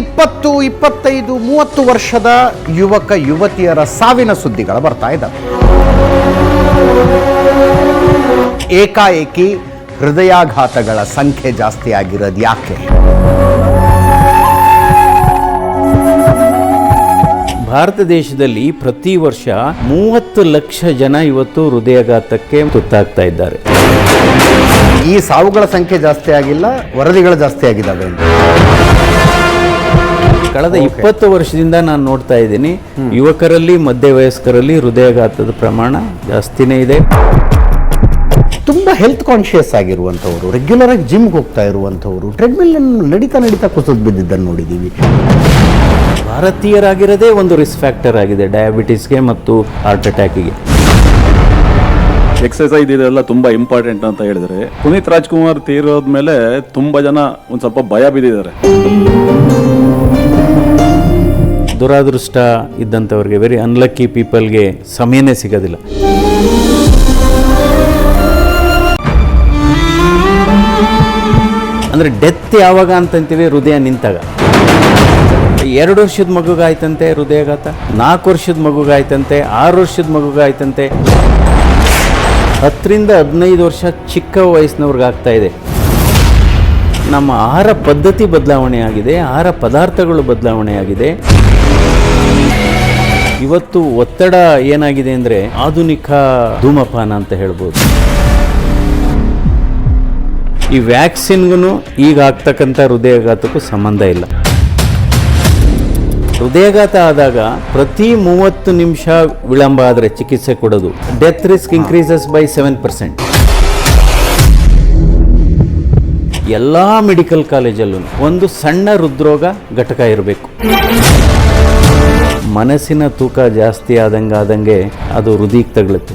ಇಪ್ಪತ್ತು ಇಪ್ಪತ್ತೈದು ಮೂವತ್ತು ವರ್ಷದ ಯುವಕ ಯುವತಿಯರ ಸಾವಿನ ಸುದ್ದಿಗಳು ಬರ್ತಾ ಇದ್ದಾವೆ. ಏಕಾಏಕಿ ಹೃದಯಾಘಾತಗಳ ಸಂಖ್ಯೆ ಜಾಸ್ತಿ ಆಗಿರೋದು ಯಾಕೆ? ಭಾರತ ದೇಶದಲ್ಲಿ ಪ್ರತಿ ವರ್ಷ ಮೂವತ್ತು ಲಕ್ಷ ಜನ ಇವತ್ತು ಹೃದಯಾಘಾತಕ್ಕೆ ತುತ್ತಾಗ್ತಾ ಇದ್ದಾರೆ. ಈ ಸಾವುಗಳ ಸಂಖ್ಯೆ ಜಾಸ್ತಿ ಆಗಿಲ್ಲ ವರದಿಗಳು ಜಾಸ್ತಿ ಆಗಿದ್ದಾವೆ. ಕಳೆದ ಇಪ್ಪತ್ತು ವರ್ಷದಿಂದ ನಾನು ನೋಡ್ತಾ ಇದ್ದೀನಿ. ಯುವಕರಲ್ಲಿ ಮಧ್ಯ ವಯಸ್ಕರಲ್ಲಿ ಹೃದಯಾಘಾತದ ಪ್ರಮಾಣ ಜಾಸ್ತಿನೇ ಇದೆ. ತುಂಬ ಹೆಲ್ತ್ ಕಾನ್ಶಿಯಸ್ ಆಗಿರುವಂಥವ್ರು ರೆಗ್ಯುಲರ್ ಆಗಿ ಜಿಮ್ಗೆ ಹೋಗ್ತಾ ಇರುವಂಥವ್ರು ಟ್ರೆಡ್ಮಿಲ್ ನಡೀತಾ ನಡೀತಾ ಕುಸಿದು ಬಿದ್ದಿದ್ದನ್ನು ನೋಡಿದ್ದೀವಿ ಭಾರತೀಯರಾಗಿರೋದೇ ಒಂದು ರಿಸ್ಕ್ ಫ್ಯಾಕ್ಟರ್ ಆಗಿದೆ ಡಯಾಬಿಟಿಸ್ಗೆ ಮತ್ತು ಹಾರ್ಟ್ ಅಟ್ಯಾಕಿಗೆ ಎಕ್ಸಸೈಸ್ ಇದೆಲ್ಲ ತುಂಬ ಇಂಪಾರ್ಟೆಂಟ್ ಅಂತ ಹೇಳಿದ್ರೆ ಪುನೀತ್ ರಾಜ್ಕುಮಾರ್ ತೀರೋದ್ಮೇಲೆ ತುಂಬ ಜನ ಒಂದು ಸ್ವಲ್ಪ ಭಯ ಬಿದ್ದಿದ್ದಾರೆ. ದುರಾದೃಷ್ಟ ಇದ್ದಂಥವ್ರಿಗೆ ವೆರಿ ಅನ್ಲಕ್ಕಿ ಪೀಪಲ್ಗೆ ಸಮಯನೇ ಸಿಗೋದಿಲ್ಲ. ಅಂದರೆ ಡೆತ್ ಯಾವಾಗ ಅಂತಂತೀವಿ? ಹೃದಯ ನಿಂತಾಗ. ಎರಡು ವರ್ಷದ ಮಗುಗಾಯ್ತಂತೆ, ಹೃದಯಾಘಾತ, ನಾಲ್ಕು ವರ್ಷದ ಮಗುಗಾಯ್ತಂತೆ, ಆರು ವರ್ಷದ ಮಗುಗಾಯ್ತಂತೆ. ಹತ್ತರಿಂದ ಹದಿನೈದು ವರ್ಷ ಚಿಕ್ಕ ವಯಸ್ಸಿನವ್ರಿಗಾಗ್ತಾ ಇದೆ. ನಮ್ಮ ಆಹಾರ ಪದ್ಧತಿ ಬದಲಾವಣೆ ಆಗಿದೆ ಆಹಾರ ಪದಾರ್ಥಗಳು ಬದಲಾವಣೆ ಆಗಿದೆ ಇವತ್ತು ಒತ್ತಡ ಏನಾಗಿದೆ ಅಂದರೆ ಆಧುನಿಕ ಧೂಮಪಾನ ಅಂತ ಹೇಳ್ಬೋದು. ಈ ವ್ಯಾಕ್ಸಿನ್ಗೂ ಈಗ ಆಗ್ತಕ್ಕಂಥ ಹೃದಯಾಘಾತಕ್ಕೂ ಸಂಬಂಧ ಇಲ್ಲ. ಹೃದಯಾಘಾತ ಆದಾಗ ಪ್ರತಿ ಮೂವತ್ತು ನಿಮಿಷ ವಿಳಂಬ ಆದರೆ ಚಿಕಿತ್ಸೆ ಕೊಡೋದು. Death risk increases by seven percent ಎಲ್ಲ ಮೆಡಿಕಲ್ ಕಾಲೇಜಲ್ಲೂ ಒಂದು ಸಣ್ಣ ಹೃದ್ರೋಗ ಘಟಕ ಇರಬೇಕು. ಮನಸ್ಸಿನ ತೂಕ ಜಾಸ್ತಿ ಆದಂಗೆ ಆದಂಗೆ ಅದು ಹೃದಯಕ್ಕೆ ತಗಳುತ್ತೆ